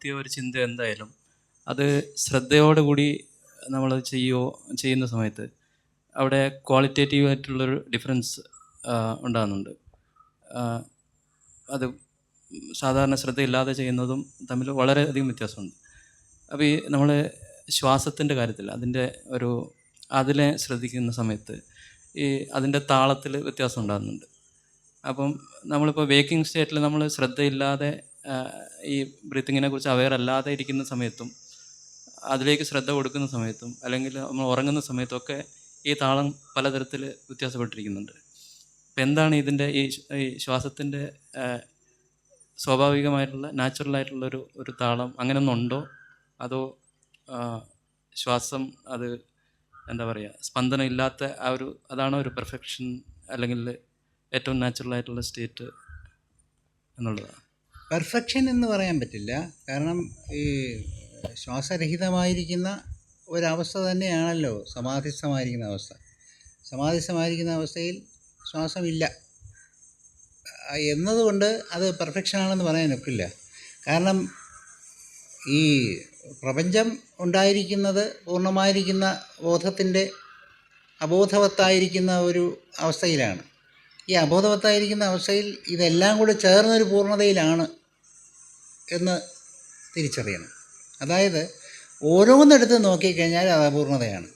പ്രവൃത്തിയോ ഒരു ചിന്ത എന്തായാലും അത് ശ്രദ്ധയോടുകൂടി നമ്മൾ ചെയ്യുമോ ചെയ്യുന്ന സമയത്ത് അവിടെ ക്വാളിറ്റേറ്റീവ് ആയിട്ടുള്ളൊരു ഡിഫറൻസ് ഉണ്ടാകുന്നുണ്ട്. അത് സാധാരണ ശ്രദ്ധയില്ലാതെ ചെയ്യുന്നതും തമ്മിൽ വളരെയധികം വ്യത്യാസമുണ്ട്. അപ്പോൾ ഈ നമ്മൾ ശ്വാസത്തിന്റെ കാര്യത്തിൽ അതിന്റെ ഒരു അതിനെ ശ്രദ്ധിക്കുന്ന സമയത്ത് ഈ അതിന്റെ താളത്തിൽ വ്യത്യാസം ഉണ്ടാകുന്നുണ്ട്. അപ്പം നമ്മളിപ്പോൾ വേക്കിംഗ് സ്റ്റേറ്റിൽ നമ്മൾ ശ്രദ്ധയില്ലാതെ ഈ ബ്രീത്തിങ്ങിനെ കുറിച്ച് അവെയർ അല്ലാതെ ഇരിക്കുന്ന സമയത്തും അതിലേക്ക് ശ്രദ്ധ കൊടുക്കുന്ന സമയത്തും അല്ലെങ്കിൽ നമ്മൾ ഉറങ്ങുന്ന സമയത്തൊക്കെ ഈ താളം പലതരത്തിൽ വ്യത്യാസപ്പെട്ടിരിക്കുന്നുണ്ട്. അപ്പം എന്താണ് ഇതിന്റെ ഈ ഈ ശ്വാസത്തിന്റെ സ്വാഭാവികമായിട്ടുള്ള നാച്ചുറലായിട്ടുള്ള ഒരു ഒരു താളം അങ്ങനെ ഒന്നുണ്ടോ അതോ ശ്വാസം അത് എന്താ പറയുക സ്പന്ദനം ഇല്ലാത്ത ആ ഒരു അതാണോ ഒരു പെർഫെക്ഷൻ അല്ലെങ്കിൽ ഏറ്റവും നാച്ചുറൽ ആയിട്ടുള്ള സ്റ്റേറ്റ് എന്നുള്ളതാണ് പെർഫെക്ഷൻ എന്ന് പറയാൻ പറ്റില്ല. കാരണം ഈ ശ്വാസരഹിതമായിരിക്കുന്ന ഒരവസ്ഥ തന്നെയാണല്ലോ സമാധിസ്ഥമായിരിക്കുന്ന അവസ്ഥ. സമാധിസ്ഥമായിരിക്കുന്ന അവസ്ഥയിൽ ശ്വാസമില്ല. എന്നതുകൊണ്ട് അത് പെർഫെക്ഷൻ ആണെന്ന് പറയാൻ ഒക്കില്ല. കാരണം ഈ പ്രപഞ്ചം ഉണ്ടായിരിക്കുന്നത് പൂർണമായിരിക്കുന്ന ബോധത്തിന്റെ അബോധവത്തായിരിക്കുന്ന ഒരു അവസ്ഥയിലാണ്. ഈ അബോധവത്തായിരിക്കുന്ന അവസ്ഥയിൽ ഇതെല്ലാം കൂടെ ചേർന്നൊരു പൂർണതയിലാണ് എന്ന് തിരിച്ചറിയണം. അതായത് ഓരോന്നെടുത്ത് നോക്കിക്കഴിഞ്ഞാൽ അത് അപൂർണതയാണ്.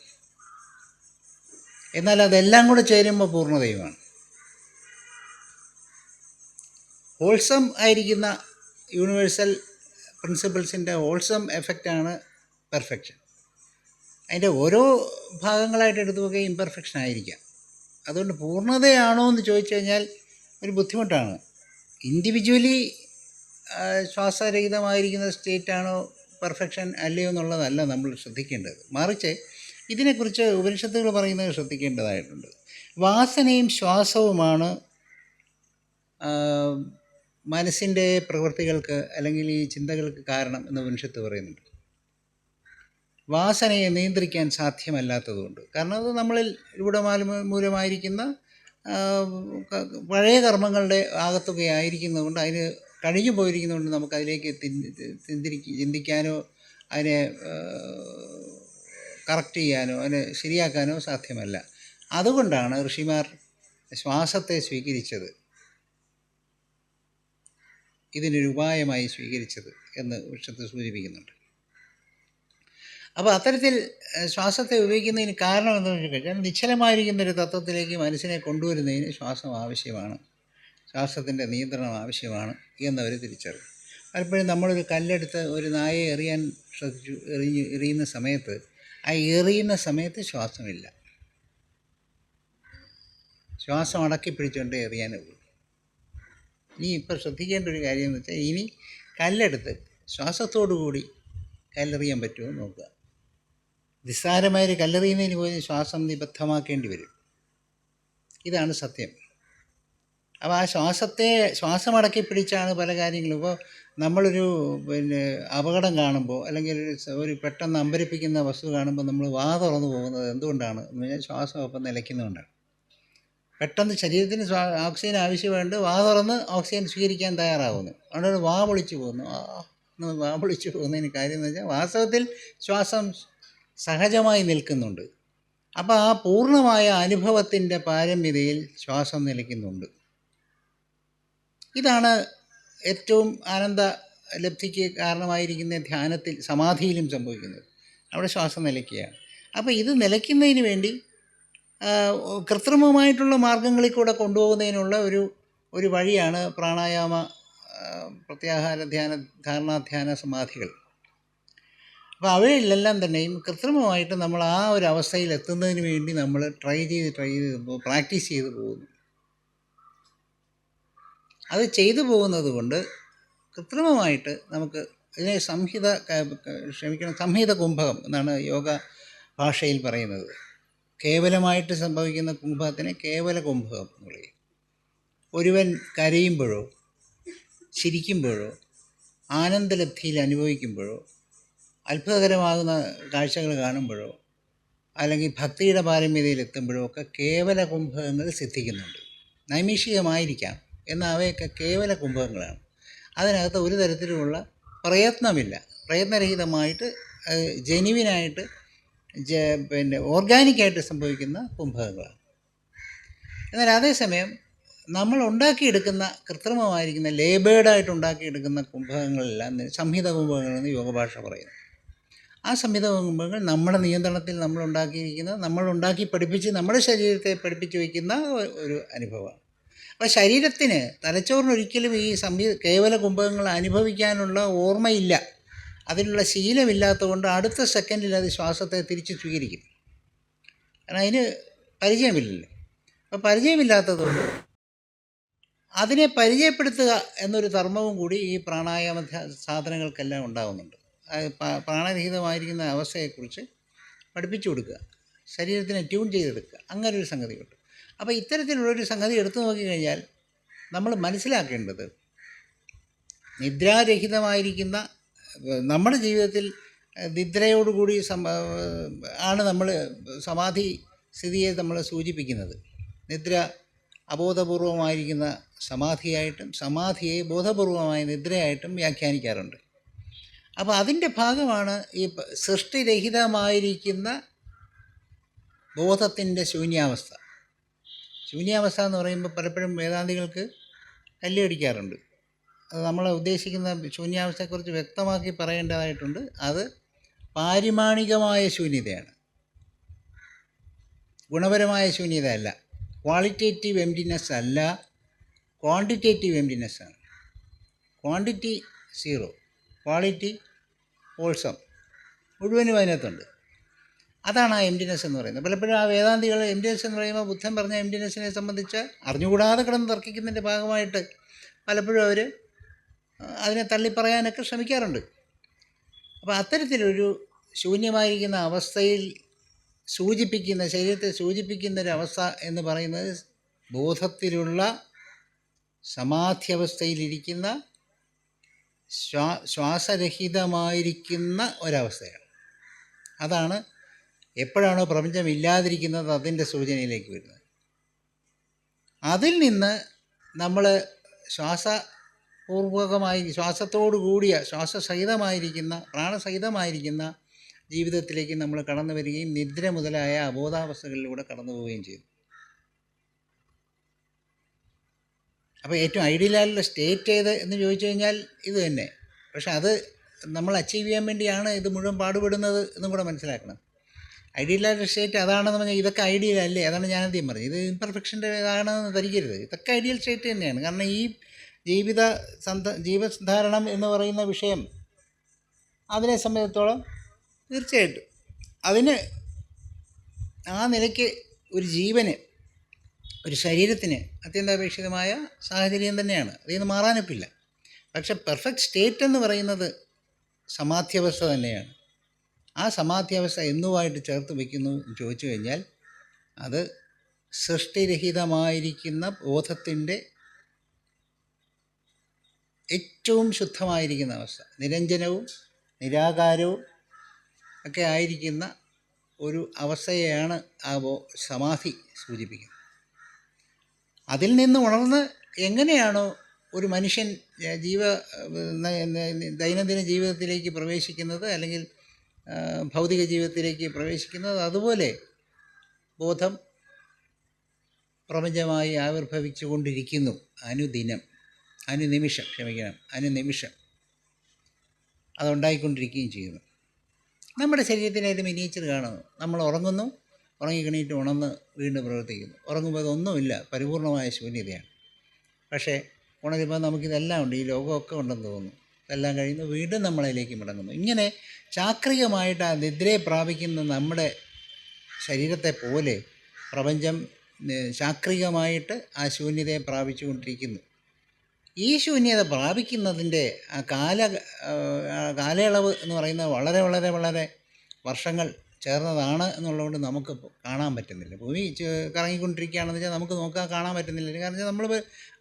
എന്നാൽ അതെല്ലാം കൂടെ ചേരുമ്പോൾ പൂർണതയുമാണ് ഹോൾസം ആയിരിക്കുന്ന യൂണിവേഴ്സൽ പ്രിൻസിപ്പിൾസിന്റെ ഹോൾസം എഫക്റ്റാണ് പെർഫെക്ഷൻ അതിന്റെ ഓരോ ഭാഗങ്ങളായിട്ട് എടുത്തു നോക്കിയാൽ ഇംപെർഫെക്ഷൻ ആയിരിക്കാം. അതുകൊണ്ട് പൂർണതയാണോ എന്ന് ചോദിച്ചു കഴിഞ്ഞാൽ ഒരു ബുദ്ധിമുട്ടാണ്. ഇൻഡിവിജ്വലി ശ്വാസരഹിതമായിരിക്കുന്ന സ്റ്റേറ്റാണോ പെർഫെക്ഷൻ അല്ലയോ എന്നുള്ളതല്ല നമ്മൾ ശ്രദ്ധിക്കേണ്ടത്. മറിച്ച് ഇതിനെക്കുറിച്ച് ഉപനിഷത്തുകൾ പറയുന്നത് ശ്രദ്ധിക്കേണ്ടതായിട്ടുണ്ട്. വാസനയും ശ്വാസവുമാണ് മനസ്സിന്റെ പ്രവൃത്തികൾക്ക് അല്ലെങ്കിൽ ഈ ചിന്തകൾക്ക് കാരണം എന്ന് ഉപനിഷത്ത് പറയുന്നുണ്ട്. വാസനയെ നിയന്ത്രിക്കാൻ സാധ്യമല്ലാത്തതുകൊണ്ട്. കാരണം അത് നമ്മളിൽ രൂഢമാല മൂലമായിരിക്കുന്ന പഴയ കർമ്മങ്ങളുടെ ആകത്തുകയായിരിക്കുന്നതുകൊണ്ട് അതിന് കഴിഞ്ഞു പോയിരിക്കുന്നതുകൊണ്ട് നമുക്ക് അതിലേക്ക് ചിന്തിരിക്ക ചിന്തിക്കാനോ അതിനെ കറക്റ്റ് ചെയ്യാനോ അതിനെ ശരിയാക്കാനോ സാധ്യമല്ല. അതുകൊണ്ടാണ് ഋഷിമാർ ശ്വാസത്തെ സ്വീകരിച്ചത്. ഇതിനൊരു ഉപായമായി സ്വീകരിച്ചത് എന്ന് വൃക്ഷത്ത് സൂചിപ്പിക്കുന്നുണ്ട്. അപ്പോൾ അത്തരത്തിൽ ശ്വാസത്തെ ഉപയോഗിക്കുന്നതിന് കാരണം എന്താണെന്ന് വെച്ചാൽ നിശ്ചലമായിരിക്കുന്ന ഒരു തത്വത്തിലേക്ക് മനസ്സിനെ കൊണ്ടുവരുന്നതിന് ശ്വാസം ആവശ്യമാണ്. ശ്വാസത്തിന്റെ നിയന്ത്രണം ആവശ്യമാണ് എന്നവർ തിരിച്ചറിയും. പലപ്പോഴും നമ്മളൊരു കല്ലെടുത്ത് ഒരു നായയെ എറിയാൻ ശ്രദ്ധിച്ചു എറിഞ്ഞ് എറിയുന്ന സമയത്ത് ആ എറിയുന്ന സമയത്ത് ശ്വാസമില്ല. ശ്വാസം അടക്കി പിടിച്ചുകൊണ്ട് എറിയാനേ ഉള്ളൂ. ഇനി ഇപ്പോൾ ശ്രദ്ധിക്കേണ്ട ഒരു കാര്യം എന്ന് വെച്ചാൽ ഇനി കല്ലെടുത്ത് ശ്വാസത്തോടു കൂടി കല്ലെറിയാൻ പറ്റുമോ നോക്കുക. നിസ്സാരമായൊരു കല്ലെറിയുന്നതിന് പോയി ശ്വാസം നിബദ്ധമാക്കേണ്ടി വരും. ഇതാണ് സത്യം. അപ്പോൾ ആ ശ്വാസത്തെ ശ്വാസമടക്കി പിടിച്ചാണ് പല കാര്യങ്ങളും. ഇപ്പോൾ നമ്മളൊരു പിന്നെ അപകടം കാണുമ്പോൾ അല്ലെങ്കിൽ ഒരു പെട്ടെന്ന് അമ്പരിപ്പിക്കുന്ന വസ്തു കാണുമ്പോൾ നമ്മൾ വാ തുറന്നു പോകുന്നത് എന്തുകൊണ്ടാണ്? ശ്വാസം ഒപ്പം നിലയ്ക്കുന്നതുകൊണ്ടാണ്. പെട്ടെന്ന് ശരീരത്തിന് ഓക്സിജൻ ആവശ്യമായിട്ട് വാ തുറന്ന് ഓക്സിജൻ സ്വീകരിക്കാൻ തയ്യാറാവുന്നു. അതുകൊണ്ട് വാ പൊളിച്ചു പോകുന്നു. വാ പൊളിച്ചു പോകുന്നതിന് കാര്യം എന്ന് വെച്ചാൽ വാസ്തവത്തിൽ ശ്വാസം സഹജമായി നിൽക്കുന്നുണ്ട്. അപ്പോൾ ആ പൂർണമായ അനുഭവത്തിന്റെ പാരമ്യതയിൽ ശ്വാസം നിലയ്ക്കുന്നുണ്ട്. ഇതാണ് ഏറ്റവും ആനന്ദ ലബ്ധിക്ക് കാരണമായിരിക്കുന്ന ധ്യാനത്തിൽ സമാധിയിലും സംഭവിക്കുന്നത്. അവിടെ ശ്വാസം നിലയ്ക്കുകയാണ്. അപ്പോൾ ഇത് നിലയ്ക്കുന്നതിന് വേണ്ടി കൃത്രിമമായിട്ടുള്ള മാർഗങ്ങളിൽ കൂടെ കൊണ്ടുപോകുന്നതിനുള്ള ഒരു ഒരു വഴിയാണ് പ്രാണായാമ പ്രത്യാഹാര ധ്യാന ധാരണാധ്യാന സമാധികൾ. അപ്പോൾ അവയിലെല്ലാം തന്നെയും കൃത്രിമമായിട്ട് നമ്മൾ ആ ഒരു അവസ്ഥയിൽ എത്തുന്നതിന് വേണ്ടി നമ്മൾ ട്രൈ ചെയ്ത് ട്രൈ ചെയ്ത് പ്രാക്ടീസ് ചെയ്ത് പോകുന്നു. അത് ചെയ്തു പോകുന്നത് കൊണ്ട് കൃത്രിമമായിട്ട് നമുക്ക് ഇതിനെ സംഹിത ക്ഷമിക്കണം സംഹിത കുംഭകം എന്നാണ് യോഗ ഭാഷയിൽ പറയുന്നത്. കേവലമായിട്ട് സംഭവിക്കുന്ന കുംഭകത്തിനെ കേവല കുംഭകം എന്ന് പറയും ഒരുവൻ കരയുമ്പോഴോ ചിരിക്കുമ്പോഴോ ആനന്ദലബ്ധിയിൽ അനുഭവിക്കുമ്പോഴോ അത്ഭുതകരമാകുന്ന കാഴ്ചകൾ കാണുമ്പോഴോ അല്ലെങ്കിൽ ഭക്തിയുടെ പാരമ്യതയിൽ എത്തുമ്പോഴോ ഒക്കെ കേവല കുംഭകങ്ങൾ സിദ്ധിക്കുന്നുണ്ട്. നൈമിഷികമായിരിക്കാം. എന്നാൽ അവയൊക്കെ കേവല കുംഭങ്ങളാണ് അതിനകത്ത് ഒരു തരത്തിലുമുള്ള പ്രയത്നമില്ല. പ്രയത്നരഹിതമായിട്ട് ജെനുവിനായിട്ട് പിന്നെ ഓർഗാനിക്കായിട്ട് സംഭവിക്കുന്ന കുംഭകങ്ങളാണ്. എന്നാൽ അതേസമയം നമ്മൾ ഉണ്ടാക്കിയെടുക്കുന്ന കൃത്രിമമായിരിക്കുന്ന ലേബേഡായിട്ട് ഉണ്ടാക്കിയെടുക്കുന്ന കുംഭകങ്ങളെല്ലാം സംഹിത കുംഭകങ്ങളെന്ന് യോഗഭാഷ പറയുന്നു. ആ സംഹിത കുംഭകങ്ങൾ നമ്മുടെ നിയന്ത്രണത്തിൽ നമ്മൾ ഉണ്ടാക്കിയിരിക്കുന്ന നമ്മൾ ഉണ്ടാക്കി പഠിപ്പിച്ച് നമ്മുടെ ശരീരത്തെ പഠിപ്പിച്ച് വയ്ക്കുന്ന ഒരു അനുഭവമാണ്. അപ്പോൾ ശരീരത്തിന് തലച്ചോറിന് ഒരിക്കലും ഈ സംവി കേവല കുംഭകങ്ങൾ അനുഭവിക്കാനുള്ള ഓർമ്മയില്ല. അതിനുള്ള ശീലമില്ലാത്തതുകൊണ്ട് അടുത്ത സെക്കൻഡിൽ അത് ശ്വാസത്തെ തിരിച്ച് സ്വീകരിക്കും. കാരണം അതിന് പരിചയമില്ലല്ലോ. അപ്പോൾ പരിചയമില്ലാത്തതുകൊണ്ട് അതിനെ പരിചയപ്പെടുത്തുക എന്നൊരു ധർമ്മവും കൂടി ഈ പ്രാണായാമ സാധനങ്ങൾക്കെല്ലാം ഉണ്ടാകുന്നുണ്ട് പ്രാണരഹിതമായിരിക്കുന്ന അവസ്ഥയെക്കുറിച്ച് പഠിപ്പിച്ചു കൊടുക്കുക. ശരീരത്തിനെ ട്യൂൺ ചെയ്തെടുക്കുക. അങ്ങനെ ഒരു സംഗതിയുണ്ട്. അപ്പോൾ ഇത്തരത്തിലുള്ളൊരു സംഗതി എടുത്തു നോക്കിക്കഴിഞ്ഞാൽ നമ്മൾ മനസ്സിലാക്കേണ്ടത് നിദ്രാരഹിതമായിരിക്കുന്ന നമ്മുടെ ജീവിതത്തിൽ നിദ്രയോടുകൂടി സമ ആണ് നമ്മൾ സമാധി സ്ഥിതിയെ നമ്മൾ സൂചിപ്പിക്കുന്നത്. നിദ്ര അബോധപൂർവമായിരിക്കുന്ന സമാധിയായിട്ടും സമാധിയെ ബോധപൂർവമായ നിദ്രയായിട്ടും വ്യാഖ്യാനിക്കാറുണ്ട്. അപ്പോൾ അതിന്റെ ഭാഗമാണ് ഈ സൃഷ്ടിരഹിതമായിരിക്കുന്ന ബോധത്തിന്റെ ശൂന്യാവസ്ഥ. ശൂന്യാവസ്ഥ എന്ന് പറയുമ്പോൾ പലപ്പോഴും വേദാന്തികൾക്ക് കല്ലടിക്കാറുണ്ട് അത് നമ്മൾ ഉദ്ദേശിക്കുന്ന ശൂന്യാവസ്ഥയെക്കുറിച്ച് വ്യക്തമാക്കി പറയേണ്ടതായിട്ടുണ്ട്. അത് പാരിമാണികമായ ശൂന്യതയാണ്. ഗുണപരമായ ശൂന്യത അല്ല ക്വാളിറ്റേറ്റീവ് എംറ്റിനെസ് അല്ല. ക്വാണ്ടിറ്റേറ്റീവ് എംറ്റിനെസ് ആണ് ക്വാണ്ടിറ്റി സീറോ. Quality wholesome. മുഴുവനും അതിനകത്തുണ്ട്. അതാണ് ആ എംറ്റിനെസ് എന്ന് പറയുന്നത്. പലപ്പോഴും ആ വേദാന്തികൾ എംറ്റിനെസ് എന്ന് പറയുമ്പോൾ ബുദ്ധൻ പറഞ്ഞ എംറ്റിനെസ്സിനെ സംബന്ധിച്ച് അറിഞ്ഞുകൂടാതെ കിടന്ന് തർക്കിക്കുന്നതിന്റെ ഭാഗമായിട്ട് പലപ്പോഴും അവർ അതിനെ തള്ളിപ്പറയാനൊക്കെ ശ്രമിക്കാറുണ്ട്. അപ്പോൾ അത്തരത്തിലൊരു ശൂന്യമായിരിക്കുന്ന അവസ്ഥയിൽ സൂചിപ്പിക്കുന്ന ശരീരത്തെ സൂചിപ്പിക്കുന്ന ഒരു അവസ്ഥ എന്ന് പറയുന്നത് ബോധത്തിലുള്ള സമാധ്യവസ്ഥയിലിരിക്കുന്ന ശ്വാ ശ്വാസരഹിതമായിരിക്കുന്ന ഒരവസ്ഥയാണ്. അതാണ് എപ്പോഴാണോ പ്രപഞ്ചം ഇല്ലാതിരിക്കുന്നത് അതിന്റെ സൂചനയിലേക്ക് വരുന്നത്. അതിൽ നിന്ന് നമ്മൾ ശ്വാസപൂർവകമായി ശ്വാസത്തോടു കൂടിയ ശ്വാസസഹിതമായിരിക്കുന്ന പ്രാണസഹിതമായിരിക്കുന്ന ജീവിതത്തിലേക്ക് നമ്മൾ കടന്നു വരികയും നിദ്ര മുതലായ അബോധാവസ്ഥകളിലൂടെ കടന്നു പോവുകയും ചെയ്തു. അപ്പോൾ ഏറ്റവും ഐഡിയലായിട്ടുള്ള സ്റ്റേറ്റ് ഏത് എന്ന് ചോദിച്ചു കഴിഞ്ഞാൽ ഇത് തന്നെ. പക്ഷെ അത് നമ്മൾ അച്ചീവ് ചെയ്യാൻ വേണ്ടിയാണ് ഇത് മുഴുവൻ പാടുപെടുന്നത് എന്നും കൂടെ മനസ്സിലാക്കണം. ഐഡിയലായിട്ടുള്ള സ്റ്റേറ്റ് അതാണെന്ന് പറഞ്ഞാൽ ഇതൊക്കെ ഐഡിയൽ അല്ലേ? അതാണ് ഞാനാദ്യം പറഞ്ഞത്. ഇത് ഇംപെർഫെക്ഷന്റെ ഇതാണെന്ന് ധരിക്കരുത്. ഇതൊക്കെ ഐഡിയൽ സ്റ്റേറ്റ് തന്നെയാണ്. കാരണം ഈ ജീവിത സന്ത ജീവധാരണം എന്ന് പറയുന്ന വിഷയം അതിനെ സംബന്ധിച്ചിടത്തോളം തീർച്ചയായിട്ടും അതിന് ആ നിലയ്ക്ക് ഒരു ജീവന് ഒരു ശരീരത്തിന് അത്യന്താപേക്ഷിതമായ സാഹചര്യം തന്നെയാണ്. അതിൽ നിന്ന് മാറാനൊക്കില്ല. പക്ഷെ പെർഫെക്റ്റ് സ്റ്റേറ്റ് എന്ന് പറയുന്നത് സമാധ്യാവസ്ഥ തന്നെയാണ്. ആ സമാധ്യാവസ്ഥ എന്നുമായിട്ട് ചേർത്ത് വയ്ക്കുന്നു എന്ന് ചോദിച്ചു കഴിഞ്ഞാൽ അത് സൃഷ്ടിരഹിതമായിരിക്കുന്ന ബോധത്തിന്റെ ഏറ്റവും ശുദ്ധമായിരിക്കുന്ന അവസ്ഥ. നിരഞ്ജനവും നിരാകാരവും ഒക്കെ ആയിരിക്കുന്ന ഒരു അവസ്ഥയെയാണ് ആ സമാധി സൂചിപ്പിക്കുന്നത്. അതിൽ നിന്ന് ഉണർന്ന് എങ്ങനെയാണോ ഒരു മനുഷ്യൻ ജീവ ദൈനംദിന ജീവിതത്തിലേക്ക് പ്രവേശിക്കുന്നത് അല്ലെങ്കിൽ ഭൗതിക ജീവിതത്തിലേക്ക് പ്രവേശിക്കുന്നത് അതുപോലെ ബോധം പ്രപഞ്ചമായി ആവിർഭവിച്ചു കൊണ്ടിരിക്കുന്നു. അനുദിനം അനുനിമിഷം ക്ഷമിക്കണം അനുനിമിഷം. അതുണ്ടായിക്കൊണ്ടിരിക്കുകയും ചെയ്യുന്നു. നമ്മുടെ ശരീരത്തിന് ഒരു മിനിയേച്ചർ കാണുന്നു. നമ്മൾ ഉറങ്ങുന്നു ഉറങ്ങിക്കണീറ്റ് ഉണർന്ന് വീണ്ടും പ്രവർത്തിക്കുന്നു. ഉറങ്ങുമ്പോൾ അതൊന്നുമില്ല പരിപൂർണമായ ശൂന്യതയാണ്. പക്ഷേ ഉണരുമ്പോൾ നമുക്കിതെല്ലാം ഉണ്ട് ഈ ലോകമൊക്കെ ഉണ്ടെന്ന് തോന്നുന്നു. ഇതെല്ലാം കഴിയുന്നു വീണ്ടും നമ്മളതിലേക്ക് മടങ്ങുന്നു. ഇങ്ങനെ ചാക്രികമായിട്ട് ആ നിദ്രയെ പ്രാപിക്കുന്ന നമ്മുടെ ശരീരത്തെ പോലെ പ്രപഞ്ചം ചാക്രികമായിട്ട് ആ ശൂന്യതയെ പ്രാപിച്ചുകൊണ്ടിരിക്കുന്നു. ഈ ശൂന്യത പ്രാപിക്കുന്നതിന്റെ ആ കാല കാലയളവ് എന്ന് പറയുന്നത് വളരെ വളരെ വളരെ വർഷങ്ങൾ ചേർന്നതാണ് എന്നുള്ളതുകൊണ്ട് നമുക്ക് കാണാൻ പറ്റുന്നില്ല. ഭൂമി കറങ്ങിക്കൊണ്ടിരിക്കുകയാണെന്ന് വെച്ചാൽ നമുക്ക് നോക്കാൻ കാണാൻ പറ്റുന്നില്ല. കാരണം വെച്ചാൽ നമ്മൾ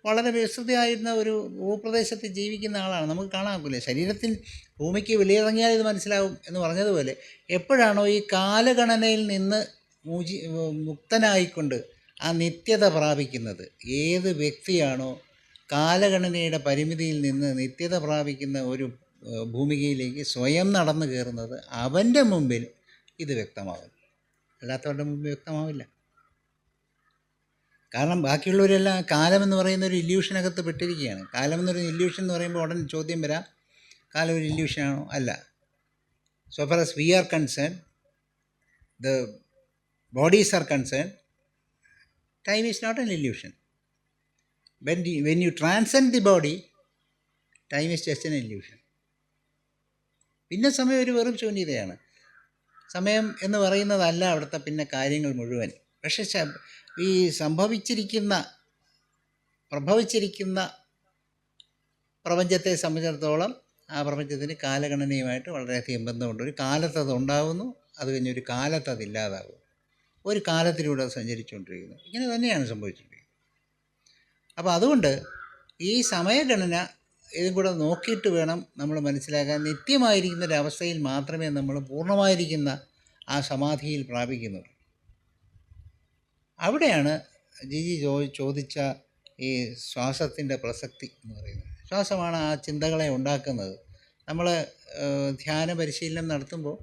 വളരെ വിസ്തൃതിയായിരുന്ന ഒരു ഭൂപ്രദേശത്ത് ജീവിക്കുന്ന ആളാണ്. നമുക്ക് കാണാൻ പറ്റില്ല. ശരീരത്തിൽ ഭൂമിക്ക് വെളിയിറങ്ങിയാൽ ഇത് മനസ്സിലാവും എന്ന് പറഞ്ഞതുപോലെ എപ്പോഴാണോ ഈ കാലഗണനയിൽ നിന്ന് മൂജി മുക്തനായിക്കൊണ്ട് ആ നിത്യത പ്രാപിക്കുന്നത്? ഏത് വ്യക്തിയാണോ കാലഗണനയുടെ പരിമിതിയിൽ നിന്ന് നിത്യത പ്രാപിക്കുന്ന ഒരു ഭൂമികയിലേക്ക് സ്വയം നടന്നു കയറുന്നത് അവന്റെ മുമ്പിൽ ഇത് വ്യക്തമാകും അല്ലാത്തവരുടെ മുമ്പ് വ്യക്തമാവില്ല. കാരണം ബാക്കിയുള്ളവരെല്ലാം കാലം എന്ന് പറയുന്ന ഒരു ഇല്യൂഷനകത്ത് പെട്ടിരിക്കുകയാണ്. കാലം എന്നൊരു ഇല്യൂഷൻ എന്ന് പറയുമ്പോൾ ഉടൻ ചോദ്യം വരാം. കാലം ഒരു ഇല്യൂഷനാണോ? അല്ല. So far as we are concern the bodies are concern time is not an illusion when when you transcend the body time is just an illusion പിന്നെ സമയം ഒരു വെറും ശൂന്യതയാണ് സമയം എന്ന് പറയുന്നതല്ല അവിടുത്തെ പിന്നെ കാര്യങ്ങൾ മുഴുവൻ. പക്ഷെ ഈ സംഭവിച്ചിരിക്കുന്ന പ്രഭവിച്ചിരിക്കുന്ന പ്രപഞ്ചത്തെ സംബന്ധിച്ചിടത്തോളം ആ പ്രപഞ്ചത്തിന് കാലഗണനയുമായിട്ട് വളരെയധികം ബന്ധമുണ്ട്. ഒരു കാലത്ത് അത് ഉണ്ടാകുന്നു അത് കഴിഞ്ഞ് ഒരു കാലത്ത് അത് ഇല്ലാതാകുന്നു ഒരു കാലത്തിലൂടെ അത് സഞ്ചരിച്ചുകൊണ്ടിരിക്കുന്നു. ഇങ്ങനെ തന്നെയാണ് സംഭവിച്ചുകൊണ്ടിരിക്കുന്നത്. അപ്പോൾ അതുകൊണ്ട് ഈ സമയഗണന ഇതും കൂടെ നോക്കിയിട്ട് വേണം നമ്മൾ മനസ്സിലാക്കാൻ. നിത്യമായിരിക്കുന്ന ഒരു അവസ്ഥയിൽ മാത്രമേ നമ്മൾ പൂർണമായിരിക്കുന്ന ആ സമാധിയിൽ പ്രാപിക്കുന്നുള്ളൂ അവിടെയാണ് ജിജി ചോ ചോദിച്ച ഈ ശ്വാസത്തിന്റെ പ്രസക്തി എന്ന് പറയുന്നത്. ശ്വാസമാണ് ആ ചിന്തകളെ ഉണ്ടാക്കുന്നത്. നമ്മൾ ധ്യാന പരിശീലനം നടത്തുമ്പോൾ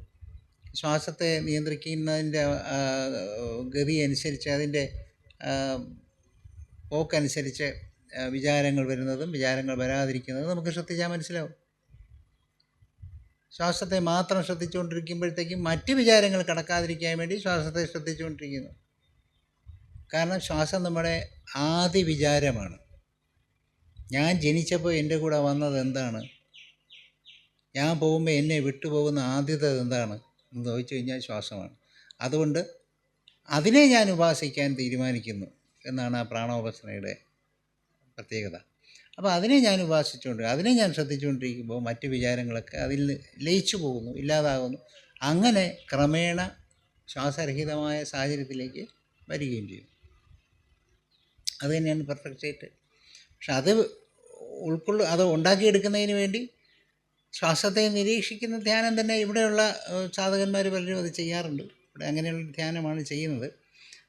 ശ്വാസത്തെ നിയന്ത്രിക്കുന്നതിന്റെ ഗതി അനുസരിച്ച് അതിന്റെ പോക്കനുസരിച്ച് വിചാരങ്ങൾ വരുന്നതും വിചാരങ്ങൾ വരാതിരിക്കുന്നതും നമുക്ക് ശ്രദ്ധിച്ചാൽ മനസ്സിലാവും. ശ്വാസത്തെ മാത്രം ശ്രദ്ധിച്ചുകൊണ്ടിരിക്കുമ്പോഴത്തേക്കും മറ്റ് വിചാരങ്ങൾ കടക്കാതിരിക്കാൻ വേണ്ടി ശ്വാസത്തെ ശ്രദ്ധിച്ചുകൊണ്ടിരിക്കുന്നു. കാരണം ശ്വാസം നമ്മുടെ ആദ്യ വിചാരമാണ്. ഞാൻ ജനിച്ചപ്പോൾ എന്റെ കൂടെ വന്നത് എന്താണ്? ഞാൻ പോകുമ്പോൾ എന്നെ വിട്ടുപോകുന്ന ആദ്യത്തെ എന്താണ് എന്ന് ചോദിച്ചു കഴിഞ്ഞാൽ ശ്വാസമാണ്. അതുകൊണ്ട് അതിനെ ഞാൻ ഉപാസിക്കാൻ തീരുമാനിക്കുന്നു എന്നാണ് ആ പ്രാണോപാസനയുടെ പ്രത്യേകത. അപ്പോൾ അതിനെ ഞാൻ ഉപാസിച്ചുകൊണ്ട് അതിനെ ഞാൻ ശ്രദ്ധിച്ചുകൊണ്ടിരിക്കുമ്പോൾ മറ്റ് വിചാരങ്ങളൊക്കെ അതിൽ ലയിച്ചു പോകുന്നു ഇല്ലാതാകുന്നു. അങ്ങനെ ക്രമേണ ശ്വാസരഹിതമായ സാഹചര്യത്തിലേക്ക് വരികയും ചെയ്യും അത് തന്നെയാണ് പെർഫെക്റ്റ് സ്റ്റേറ്റ് പക്ഷെ അത് ഉൾക്കൊള്ളു അത് ഉണ്ടാക്കിയെടുക്കുന്നതിന് വേണ്ടി ശ്വാസത്തെ നിരീക്ഷിക്കുന്ന ധ്യാനം തന്നെ ഇവിടെയുള്ള സാധകന്മാർ പലരും അത് ചെയ്യാറുണ്ട്. ഇവിടെ അങ്ങനെയുള്ള ധ്യാനമാണ് ചെയ്യുന്നത്.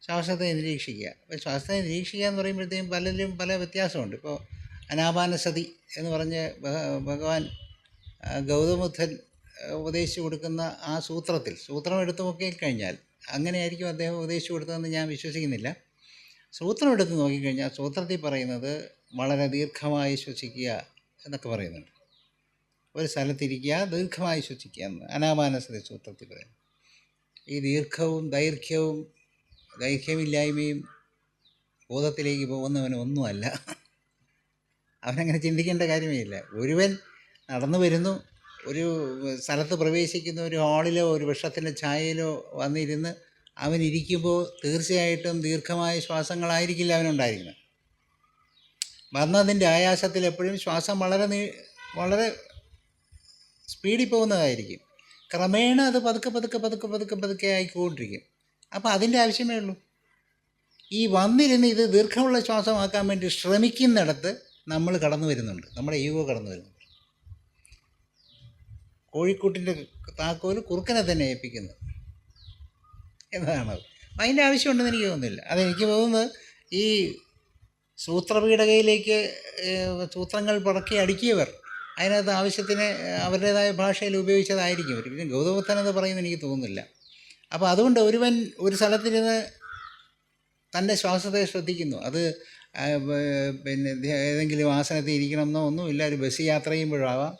ശ്വാസത്തെ നിരീക്ഷിക്കുക. അപ്പോൾ ശ്വാസത്തെ നിരീക്ഷിക്കുക എന്ന് പറയുമ്പോഴത്തേക്കും പലരും പല വ്യത്യാസമുണ്ട്. ഇപ്പോൾ അനാപാനസതി എന്ന് പറഞ്ഞ് ഭഗ- ഭഗവാൻ ഗൗതമുദ്ധൻ ഉപദേശിച്ചു കൊടുക്കുന്ന ആ സൂത്രത്തിൽ സൂത്രം എടുത്തു നോക്കിക്കഴിഞ്ഞാൽ അങ്ങനെയായിരിക്കും അദ്ദേഹം ഉപദേശിച്ചു കൊടുത്തതെന്ന് ഞാൻ വിശ്വസിക്കുന്നില്ല. സൂത്രം എടുത്ത് നോക്കിക്കഴിഞ്ഞാൽ സൂത്രത്തിൽ പറയുന്നത് വളരെ ദീർഘമായി ശ്വസിക്കുക എന്നൊക്കെ പറയുന്നുണ്ട്. ഒരു സ്ഥലത്തിരിക്കുക ദീർഘമായി ശ്വസിക്കുക എന്ന് അനാമാനസതി സൂത്രത്തിൽ പറയുന്നു. ഈ ദീർഘവും ദൈർഘ്യവും ദൈർഘ്യമില്ലായ്മയും ബോധത്തിലേക്ക് പോകുന്നവന് ഒന്നുമല്ല. അവനങ്ങനെ ചിന്തിക്കേണ്ട കാര്യമേ ഇല്ല. ഒരുവൻ നടന്നു വരുന്നു ഒരു സ്ഥലത്ത് പ്രവേശിക്കുന്ന ഒരു ഹാളിലോ ഒരു വൃക്ഷത്തിന്റെ ഛായയിലോ വന്നിരുന്ന് അവനിരിക്കുമ്പോൾ തീർച്ചയായിട്ടും ദീർഘമായ ശ്വാസങ്ങളായിരിക്കില്ല അവനുണ്ടായിരിക്കുന്നത് വന്നതിന്റെ ആയാസത്തിൽ എപ്പോഴും ശ്വാസം വളരെ നീ വളരെ സ്പീഡിൽ പോകുന്നതായിരിക്കും. ക്രമേണ അത് പതുക്കെ പതുക്കെ പതുക്കെ പതുക്കെ പതുക്കെ ആയിക്കൊണ്ടിരിക്കും. അപ്പോൾ അതിന്റെ ആവശ്യമേ ഉള്ളൂ. ഈ വന്നിരുന്ന് ഇത് ദീർഘമുള്ള ശ്വാസമാക്കാൻ വേണ്ടി ശ്രമിക്കുന്നിടത്ത് നമ്മൾ കടന്നു വരുന്നുണ്ട്. നമ്മുടെ ഈഗോ കടന്നു വരുന്നുണ്ട്. കോഴിക്കൂട്ടിന്റെ താക്കോൽ കുറുക്കനെ തന്നെ ഏൽപ്പിക്കുന്നത് എന്നതാണത് അതിന്റെ ആവശ്യമുണ്ടെന്ന് എനിക്ക് തോന്നുന്നില്ല. അതെനിക്ക് തോന്നുന്നത് ഈ സൂത്രപീഠകയിലേക്ക് സൂത്രങ്ങൾ പുറക്കി അടുക്കിയവർ അതിനകത്ത് ആവശ്യത്തിന് അവരുടേതായ ഭാഷയിൽ ഉപയോഗിച്ചതായിരിക്കും അവർ പിന്നെ ഗൗതമത്തനെന്ന് പറയുന്നത് എനിക്ക് തോന്നുന്നില്ല. അപ്പോൾ അതുകൊണ്ട് ഒരുവൻ ഒരു സ്ഥലത്തിരുന്ന് തന്റെ ശ്വാസത്തെ ശ്രദ്ധിക്കുന്നു. അത് പിന്നെ ഏതെങ്കിലും ആസനത്തിൽ ഇരിക്കണമെന്നോ ഒന്നുമില്ല. ഒരു ബസ് യാത്ര ചെയ്യുമ്പോഴാവാം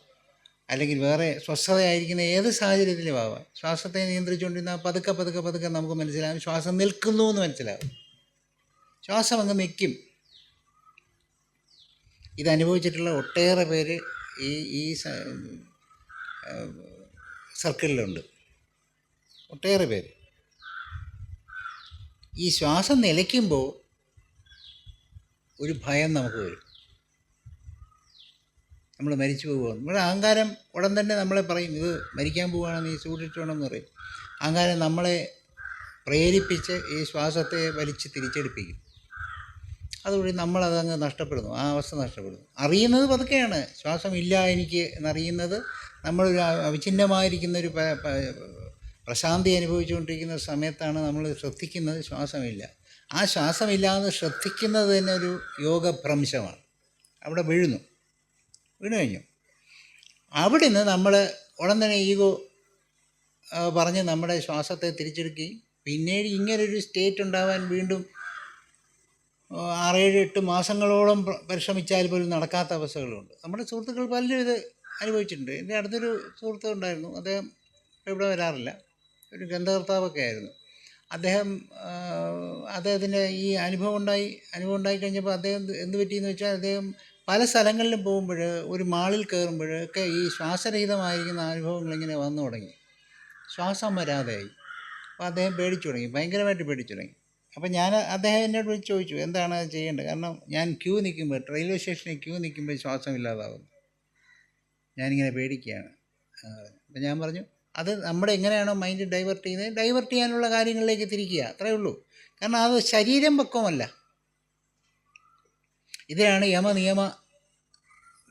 അല്ലെങ്കിൽ വേറെ സ്വസ്ഥതയായിരിക്കുന്ന ഏത് സാഹചര്യത്തിലും ആവാം ശ്വാസത്തെ നിയന്ത്രിച്ചുകൊണ്ടിരുന്ന പതുക്കെ പതുക്കെ പതുക്കെ നമുക്ക് മനസ്സിലാകും ശ്വാസം നിൽക്കുന്നു എന്ന് മനസ്സിലാകും ശ്വാസം അങ്ങ് നിൽക്കും ഇതനുഭവിച്ചിട്ടുള്ള ഒട്ടേറെ പേര് ഈ ഈ സർക്കിളിലുണ്ട്. ഒട്ടേറെ പേര്. ഈ ശ്വാസം നിലയ്ക്കുമ്പോൾ ഒരു ഭയം നമുക്ക് വരും. നമ്മൾ മരിച്ചു പോകുമോ നമ്മുടെ അഹങ്കാരം ഉടൻ തന്നെ നമ്മളെ പറയും ഇത് മരിക്കാൻ പോവുകയാണ് നീ ചൂടിട്ട് വേണമെന്ന് പറയും. അഹങ്കാരം നമ്മളെ പ്രേരിപ്പിച്ച് ഈ ശ്വാസത്തെ വലിച്ച് തിരിച്ചെടുപ്പിക്കും. അതുവഴി നമ്മളതങ്ങ് നഷ്ടപ്പെടുന്നു ആ അവസ്ഥ നഷ്ടപ്പെടുന്നു. അറിയുന്നത് പതുക്കെയാണ്. ശ്വാസമില്ല എനിക്ക് എന്നറിയുന്നത് നമ്മളൊരു അവിഛിന്നമായിരിക്കുന്ന ഒരു പ- പ- പ്രശാന്തി അനുഭവിച്ചുകൊണ്ടിരിക്കുന്ന സമയത്താണ് നമ്മൾ ശ്രദ്ധിക്കുന്നത് ശ്വാസമില്ല. ആ ശ്വാസമില്ലാതെ ശ്രദ്ധിക്കുന്നത് തന്നെ ഒരു യോഗഭ്രംശമാണ്. അവിടെ വീഴുന്നു. വീണു കഴിഞ്ഞു. അവിടെ നിന്ന് നമ്മൾ ഉടൻ തന്നെ ഈഗോ പറഞ്ഞ് നമ്മുടെ ശ്വാസത്തെ തിരിച്ചെടുക്കുകയും പിന്നീട് ഇങ്ങനൊരു സ്റ്റേറ്റ് ഉണ്ടാവാൻ വീണ്ടും ആറേഴ് എട്ട് മാസങ്ങളോളം പരിശ്രമിച്ചാൽ പോലും നടക്കാത്ത അവസ്ഥകളുണ്ട്. നമ്മുടെ സുഹൃത്തുക്കൾ പലരും ഇത് അനുഭവിച്ചിട്ടുണ്ട്. എന്റെ അടുത്തൊരു സുഹൃത്തുണ്ടായിരുന്നു അദ്ദേഹം ഇവിടെ വരാറില്ല. ഒരു ഗ്രന്ഥകർത്താവൊക്കെ ആയിരുന്നു. അദ്ദേഹം അദ്ദേഹത്തിന്റെ ഈ അനുഭവം ഉണ്ടായി അനുഭവം ഉണ്ടായി കഴിഞ്ഞപ്പോൾ അദ്ദേഹം എന്ത് പറ്റിയെന്ന് വെച്ചാൽ അദ്ദേഹം പല സ്ഥലങ്ങളിലും പോകുമ്പോൾ ഒരു മാളിൽ കയറുമ്പോൾ ഒക്കെ ഈ ശ്വാസരഹിതമായിരിക്കുന്ന അനുഭവങ്ങൾ ഇങ്ങനെ വന്നു തുടങ്ങി. ശ്വാസം വരാതെയായി. അപ്പോൾ അദ്ദേഹം പേടിച്ചു തുടങ്ങി ഭയങ്കരമായിട്ട് പേടിച്ചു തുടങ്ങി. അപ്പോൾ ഞാൻ അദ്ദേഹം എന്നോട് വിളിച്ച് ചോദിച്ചു എന്താണ് അത് ചെയ്യേണ്ടത്? കാരണം ഞാൻ ക്യൂ നിൽക്കുമ്പോൾ റെയിൽവേ സ്റ്റേഷനിൽ ക്യൂ നിൽക്കുമ്പോൾ ശ്വാസം ഇല്ലാതാവുന്നു. ഞാനിങ്ങനെ പേടിക്കുകയാണ്. അപ്പം ഞാൻ പറഞ്ഞു അത് നമ്മുടെ എങ്ങനെയാണോ മൈൻഡ് ഡൈവേർട്ട് ചെയ്യുന്നത് ഡൈവേർട്ട് ചെയ്യാനുള്ള കാര്യങ്ങളിലേക്ക് തിരിക്കുക അത്രയേ ഉള്ളൂ. കാരണം അത് ശരീരം പക്വമല്ല. ഇതിനാണ് യമനിയമ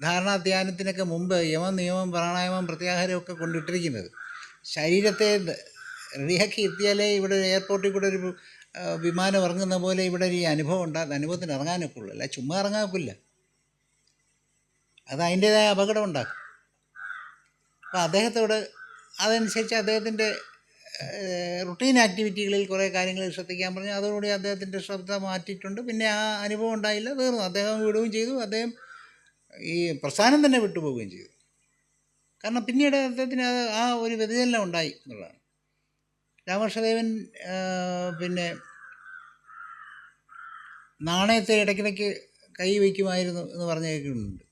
ധാരണാധ്യാനത്തിനൊക്കെ മുമ്പ് യമ നിയമം പ്രാണായാമം പ്രത്യാഹാരമൊക്കെ കൊണ്ടിട്ടിരിക്കുന്നത്. ശരീരത്തെ റെഡിയാക്കി എത്തിയാലേ ഇവിടെ എയർപോർട്ടിൽ കൂടെ ഒരു വിമാനം ഇറങ്ങുന്ന പോലെ ഇവിടെ ഈ അനുഭവം ഉണ്ടാകുന്ന അനുഭവത്തിന് ഇറങ്ങാനൊക്കെ ഉള്ളൂ അല്ല ചുമ്മാ ഇറങ്ങാനൊക്കില്ല. അത് അതിന്റേതായ അപകടം ഉണ്ടാക്കും. അപ്പോൾ അദ്ദേഹത്തോട് അതനുസരിച്ച് അദ്ദേഹത്തിന്റെ റുട്ടീൻ ആക്ടിവിറ്റികളിൽ കുറേ കാര്യങ്ങൾ ശ്രദ്ധിക്കാൻ പറഞ്ഞു. അതോടുകൂടി അദ്ദേഹത്തിന്റെ ശ്രദ്ധ മാറ്റിയിട്ടുണ്ട്. പിന്നെ ആ അനുഭവം ഉണ്ടായില്ല തീർന്നു. അദ്ദേഹം വിടുകയും ചെയ്തു. അദ്ദേഹം ഈ പ്രസ്ഥാനം തന്നെ വിട്ടുപോവുകയും ചെയ്തു. കാരണം പിന്നീട് അദ്ദേഹത്തിന് ആ ഒരു വ്യതിചലനം ഉണ്ടായി എന്നുള്ളതാണ്. രാമകൃഷ്ണദേവൻ പിന്നെ നാണയത്തെ ഇടയ്ക്കിടയ്ക്ക് കൈ വയ്ക്കുമായിരുന്നു എന്ന് പറഞ്ഞു കേൾക്കുന്നുണ്ട്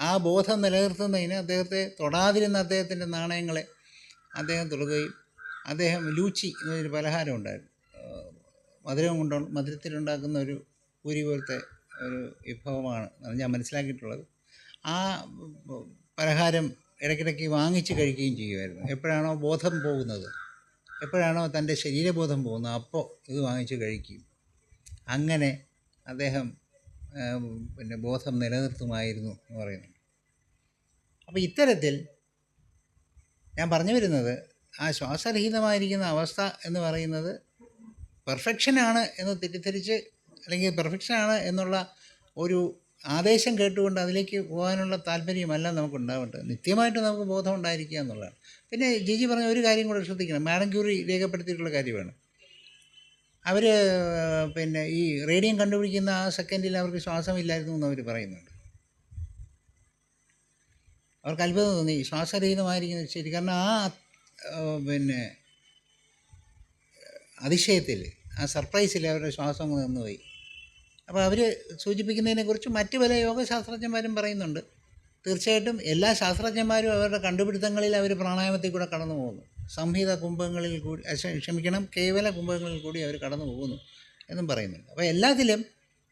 ആ ബോധം നിലനിർത്തുന്നതിന് അദ്ദേഹത്തെ തൊടാതിരുന്ന അദ്ദേഹത്തിന്റെ നാണയങ്ങളെ അദ്ദേഹം തൊടുകയും അദ്ദേഹം ലൂച്ചി എന്നൊരു പലഹാരം ഉണ്ടായിരുന്നു. മധുരം കൊണ്ട് മധുരത്തിലുണ്ടാക്കുന്ന ഒരു പൂരി പോലത്തെ ഒരു വിഭവമാണ് ഞാൻ മനസ്സിലാക്കിയിട്ടുള്ളത്. ആ പലഹാരം ഇടയ്ക്കിടയ്ക്ക് വാങ്ങിച്ച് കഴിക്കുകയും ചെയ്യുമായിരുന്നു. എപ്പോഴാണോ ബോധം പോകുന്നത് എപ്പോഴാണോ തന്റെ ശരീരബോധം പോകുന്നത് അപ്പോൾ ഇത് വാങ്ങിച്ച് കഴിക്കും. അങ്ങനെ അദ്ദേഹം പിന്നെ ബോധം നിലനിർത്തുമായിരുന്നു എന്ന് പറയുന്നു. അപ്പോൾ ഇത്തരത്തിൽ ഞാൻ പറഞ്ഞു വരുന്നത് ആ ശ്വാസരഹിതമായിരിക്കുന്ന അവസ്ഥ എന്ന് പറയുന്നത് പെർഫെക്ഷനാണ് എന്ന് തെറ്റിദ്ധരിച്ച് അല്ലെങ്കിൽ പെർഫെക്ഷനാണ് എന്നുള്ള ഒരു ആദേശം കേട്ടുകൊണ്ട് അതിലേക്ക് പോകാനുള്ള താല്പര്യമല്ല നമുക്ക് ഉണ്ടാവേണ്ടത് നിത്യമായിട്ട് നമുക്ക് ബോധം ഉണ്ടായിരിക്കുക എന്നുള്ളതാണ്. പിന്നെ ജിജി പറഞ്ഞ ഒരു കാര്യം കൂടെ ശ്രദ്ധിക്കണം. മാഡം ക്യൂറി രേഖപ്പെടുത്തിയിട്ടുള്ള കാര്യമാണ്. അവർ പിന്നെ ഈ റേഡിയം കണ്ടുപിടിക്കുന്ന ആ സെക്കൻഡിൽ അവർക്ക് ശ്വാസമില്ലായിരുന്നു എന്ന് അവർ പറയുന്നുണ്ട്. അവർക്ക് അത്ഭുതം തോന്നി. ശ്വാസരഹിതമായിരിക്കുന്നത് ശരി. കാരണം ആ പിന്നെ അതിശയത്തിൽ ആ സർപ്രൈസിൽ അവരുടെ ശ്വാസം നിന്നുപോയി. അപ്പോൾ അവർ സൂചിപ്പിക്കുന്നതിനെക്കുറിച്ച് മറ്റ് പല യോഗശാസ്ത്രജ്ഞന്മാരും പറയുന്നുണ്ട്. തീർച്ചയായിട്ടും എല്ലാ ശാസ്ത്രജ്ഞന്മാരും അവരുടെ കണ്ടുപിടുത്തങ്ങളിൽ അവർ പ്രാണായാമത്തിൽ കൂടെ കടന്നു പോകുന്നു. സംഹിത കുംഭങ്ങളിൽ കൂടി ക്ഷമിക്കണം കേവല കുംഭങ്ങളിൽ കൂടി അവർ കടന്നു പോകുന്നു എന്നും പറയുന്നുണ്ട്. അപ്പോൾ എല്ലാത്തിലും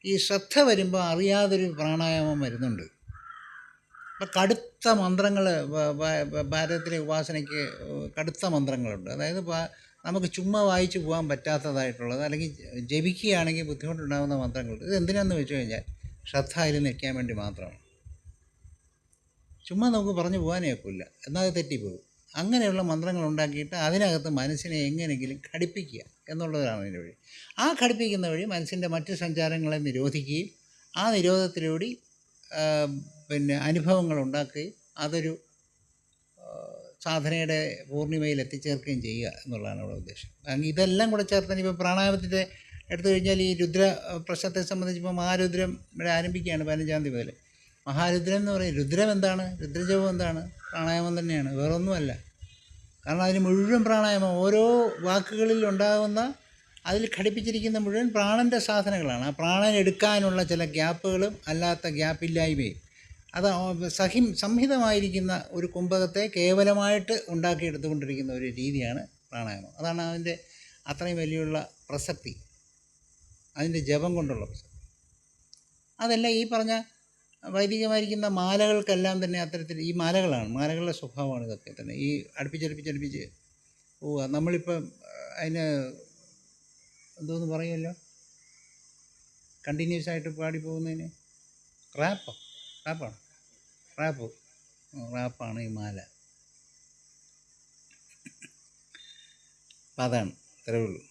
ഈ ശ്രദ്ധ വരുമ്പോൾ അറിയാതൊരു പ്രാണായാമം വരുന്നുണ്ട്. കടുത്ത മന്ത്രങ്ങൾ ഭാരതത്തിലെ ഉപാസനയ്ക്ക് കടുത്ത മന്ത്രങ്ങളുണ്ട്. അതായത് നമുക്ക് ചുമ്മാ വായിച്ച് പോകാൻ പറ്റാത്തതായിട്ടുള്ളത് അല്ലെങ്കിൽ ജപിക്കുകയാണെങ്കിൽ ബുദ്ധിമുട്ടുണ്ടാകുന്ന മന്ത്രങ്ങളുണ്ട്. ഇത് എന്തിനാന്ന് വെച്ച് കഴിഞ്ഞാൽ ശ്രദ്ധ അതിൽ നിൽക്കാൻ വേണ്ടി മാത്രമാണ്. ചുമ്മാ നമുക്ക് പറഞ്ഞു പോകാനേ ഒക്കില്ല എന്നാൽ അത് തെറ്റിപ്പോകും. അങ്ങനെയുള്ള മന്ത്രങ്ങൾ ഉണ്ടാക്കിയിട്ട് അതിനകത്ത് മനസ്സിനെ എങ്ങനെയെങ്കിലും ഘടിപ്പിക്കുക എന്നുള്ളതാണ് അതിന്റെ വഴി. ആ ഘടിപ്പിക്കുന്ന വഴി മനസ്സിന്റെ മറ്റ് സഞ്ചാരങ്ങളെ നിരോധിക്കുകയും ആ നിരോധത്തിലൂടെ പിന്നെ അനുഭവങ്ങൾ ഉണ്ടാക്കുകയും അതൊരു സാധനയുടെ പൂർണിമയിൽ എത്തിച്ചേർക്കുകയും ചെയ്യുക എന്നുള്ളതാണ് ഇവിടെ ഉദ്ദേശം. കാരണം ഇതെല്ലാം കൂടെ ചേർത്ത് ഇപ്പോൾ പ്രാണായാമത്തിന്റെ എടുത്തു കഴിഞ്ഞാൽ ഈ രുദ്ര പ്രശ്നത്തെ സംബന്ധിച്ച് ഇപ്പോൾ മഹാരുദ്രം ഇവിടെ ആരംഭിക്കുകയാണ് പതിനഞ്ചാം തീയതി മുതൽ. മഹാരുദ്രം എന്ന് പറയും രുദ്രം എന്താണ്? രുദ്രജപം എന്താണ്? പ്രാണായാമം തന്നെയാണ് വേറൊന്നുമല്ല. കാരണം അതിന് മുഴുവൻ പ്രാണായാമം ഓരോ വാക്കുകളിൽ ഉണ്ടാകുന്ന അതിൽ ഘടിപ്പിച്ചിരിക്കുന്ന മുഴുവൻ പ്രാണന്റെ സാധനങ്ങളാണ്. ആ പ്രാണൻ എടുക്കാനുള്ള ചില ഗ്യാപ്പുകളും അല്ലാത്ത ഗ്യാപ്പില്ലായ്മയും. അത് സഹിം സംഹിതമായിരിക്കുന്ന ഒരു കുംഭകത്തെ കേവലമായിട്ട് ഉണ്ടാക്കിയെടുത്തുകൊണ്ടിരിക്കുന്ന ഒരു രീതിയാണ് പ്രാണായാമം. അതാണ് അതിന്റെ അത്രയും വലിയുള്ള പ്രസക്തി. അതിന്റെ ജപം കൊണ്ടുള്ള പ്രസക്തി. അതല്ല ഈ പറഞ്ഞ വൈദികമായിരിക്കുന്ന മാലകൾക്കെല്ലാം തന്നെ അത്തരത്തിൽ ഈ മാലകളാണ്. മാലകളുടെ സ്വഭാവമാണ് ഇതൊക്കെ തന്നെ. ഈ അടുപ്പിച്ചടുപ്പിച്ചടുപ്പിച്ച് പോവുക. നമ്മളിപ്പം അതിന് എന്തോന്ന് പറയുമല്ലോ? കണ്ടിന്യൂസ് ആയിട്ട് പാടി പോകുന്നതിന് റാപ്പ് റാപ്പാണ് റാപ്പ് റാപ്പാണ് ഈ മാല. അതാണ്. ഇത്രയേ ഉള്ളൂ.